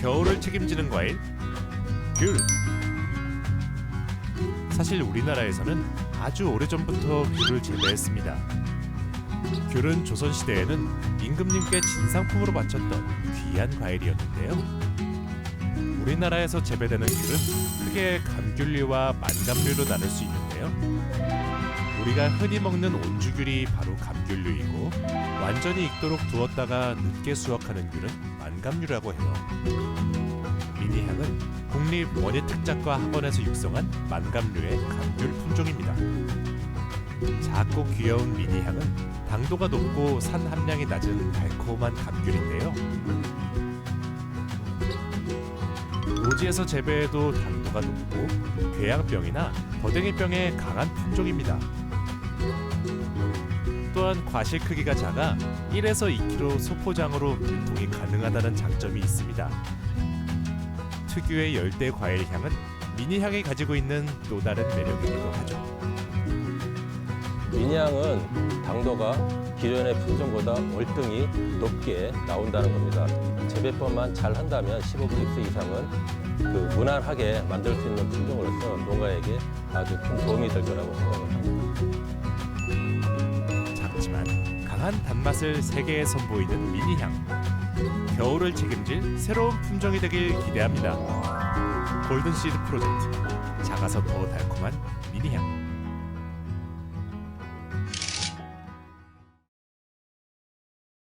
땡겨지는 과일 귤. 사실 우리나라에서는 아주 오래전부터 귤을 재배했습니다. 귤은 조선 시대에는 임금님께 진상품으로 바쳤던 귀한 과일이었는데요. 우리나라에서 재배되는 귤은 크게 감귤류와 만감류로 나눌 수 있는데요. 우리가 흔히 먹는 온주귤이 바로 감귤류이고 완전히 익도록 두었다가 늦게 수확하는 귤은 만감류라고 해요. 미니향은 국립 원예특작과 학원에서 육성한 만감류의 감귤 품종입니다. 작고 귀여운 미니향은 당도가 높고 산 함량이 낮은 달콤한 감귤인데요. 노지에서 재배해도 당도가 높고 궤양병이나 더댕이병에 강한 품종입니다. 또한 과실 크기가 작아 1에서 2kg 소포장으로 유통이 가능하다는 장점이 있습니다. 특유의 열대 과일 향은 미니 향이 가지고 있는 또 다른 매력이기도 하죠. 미니향은 당도가 기존의 품종보다 월등히 높게 나온다는 겁니다. 재배법만 잘 한다면 15브릭스 이상은 그 무난하게 만들 수 있는 품종으로서 농가에게 아주 큰 도움이 될 거라고 생각합니다. 강한 단맛을 세계에 선보이는 미니향. 겨울을 책임질 새로운 품종이 되길 기대합니다. 골든시드 프로젝트. 작아서 더 달콤한